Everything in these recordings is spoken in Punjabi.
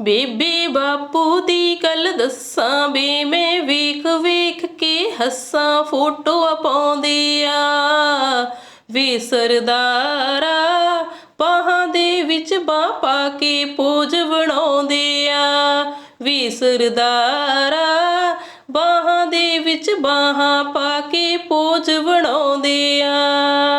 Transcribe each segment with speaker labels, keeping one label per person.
Speaker 1: ਬੇਬੇ ਬਾਪੂ ਦੀ ਗੱਲ ਦੱਸਾਂ, ਬੇ ਮੈਂ ਵੇਖ ਵੇਖ ਕੇ ਹੱਸਾਂ, ਫੋਟੋ ਪਾਉਂਦੇ ਆ। ਵੇ ਸਰਦਾਰਾ, ਬਾਹਾਂ ਦੇ ਵਿੱਚ ਬਾਹ ਪਾ ਕੇ ਪੋਜ ਬਣਾਉਂਦੇ ਆ। ਵੇ ਸਰਦਾਰਾ, ਬਾਹਾਂ ਦੇ ਵਿੱਚ ਬਾਹਾਂ ਪਾ ਕੇ ਪੋਜ ਬਣਾਉਂਦੇ ਆ।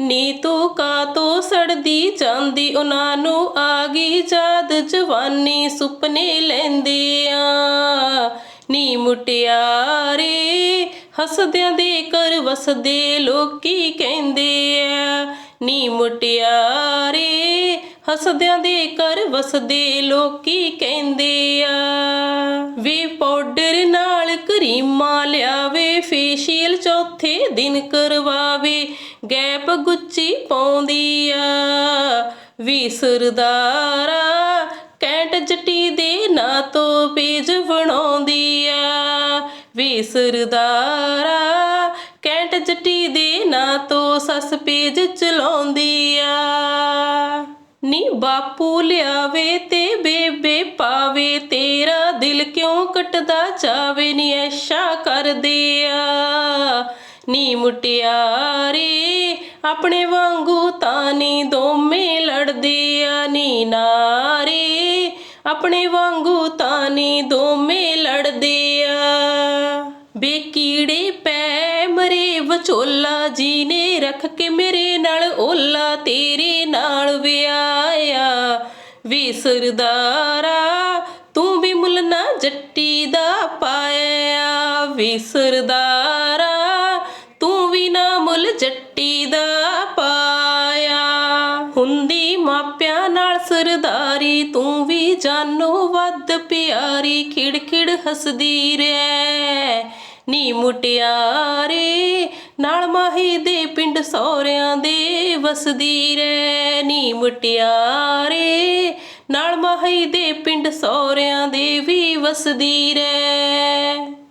Speaker 1: ਨੀ ਤੂੰ ਕਾ ਕਾਤੋਂ ਸੜਦੀ ਜਾਂਦੀ, ਉਹਨਾਂ ਨੂੰ ਆ ਗਈ ਯਾਦ, ਜਵਾਨੀ ਸੁਪਨੇ ਲੈਂਦੇ ਆ ਨੀ ਮੁਟਿਆਰੇ ਹੱਸਦਿਆਂ ਦੇ ਕਰ ਵਸਦੇ ਲੋਕੀ ਕਹਿੰਦੇ ਆ ਨੀ ਮੁਟਿਆਰੇ ਹੱਸਦਿਆਂ ਦੇ ਕਰ ਵਸਦੇ ਲੋਕੀ ਕਹਿੰਦੇ ਆ ਵੀ ਪਾਊਡਰ ਨਾਲ ਕਰੀਮਾਂ ਲਿਆ ਫੇਸ਼ੀਅਲ ਚੌਥੇ ਦਿਨ ਕਰਵਾਵੇ, ਗੈਪ ਗੁੱਚੀ ਪਾਉਂਦੀ ਆ। ਵੀ ਸਰਦਾਰਾ ਕੈਂਟ ਜੱਟੀ ਦੇ ਨਾਂ ਤੋਂ ਪੇਜ ਬਣਾਉਂਦੀ ਆ। ਵੀ ਸਰਦਾਰਾ ਕੈਂਟ ਜੱਟੀ ਦੇ ਨਾਂ ਤੋਂ ਸੱਸ ਪੇਜ ਚਲਾਉਂਦੀ ਆ। ਨੀ ਬਾਪੂ ਲਿਆਵੇ ਤੇ ਬੇਬੇ ਪਾਵੇ, ਤੇਰਾ ਦਿਲ ਕਿਉਂ ਕੱਟਦਾ ਜਾਵੇ? ਨੀ ਐਸ਼ਾ ਕਰਦੇ ਆ, ਨੀ ਮੁਟਿਆਰੇ ਆਪਣੇ ਵਾਂਗੂ ਤਾਂ ਨੀ ਦੋਵੇਂ ਲੜਦੇ ਆ। ਨੀ ਨਾਰੇ ਆਪਣੇ ਵਾਂਗੂ ਤਾਂ ਨੀ ਦੋਵੇਂ ਲੜਦੇ ਆ। ਬੇਕੀੜੇ ਪੈ ਮਰੇ, ਵਿਚੋਲਾ ਜੀ ਨੇ ਰੱਖ ਕੇ ਮੇਰੇ ਨਾਲ ਓਲਾ ਤੇਰੀ ਵੀ ਸਰਦਾਰਾ, ਤੂੰ ਵੀ ਮੁੱਲ ਨਾ ਜੱਟੀ ਦਾ ਪਾਇਆ। ਵੀ ਸਰਦਾਰਾ, ਤੂੰ ਵੀ ਨਾ ਮੁੱਲ ਜੱਟੀ ਦਾ ਪਾਇਆ। ਹੁੰਦੀ ਮਾਪਿਆਂ ਨਾਲ ਸਰਦਾਰੀ, ਤੂੰ ਵੀ ਜਾਨੋ ਵੱਧ ਪਿਆਰੀ, ਖਿੜਖਿੜ ਹੱਸਦੀ ਰਹਿ। ਨੀ ਮੁਟਿਆਰੇ ਨਾਲ ਮਾਹੀ ਦੇ ਪਿੰਡ ਸੌਰਿਆਂ ਦੇ ਵਸਦੀ ਰਹਿ ਨੀ ਮੁਟਿਆਰੇ। ਨਾਲ ਮਾਹੀ ਦੇ ਪਿੰਡ ਸੌਰਿਆਂ ਦੇ ਵੀ ਵਸਦੀ ਰਹਿ।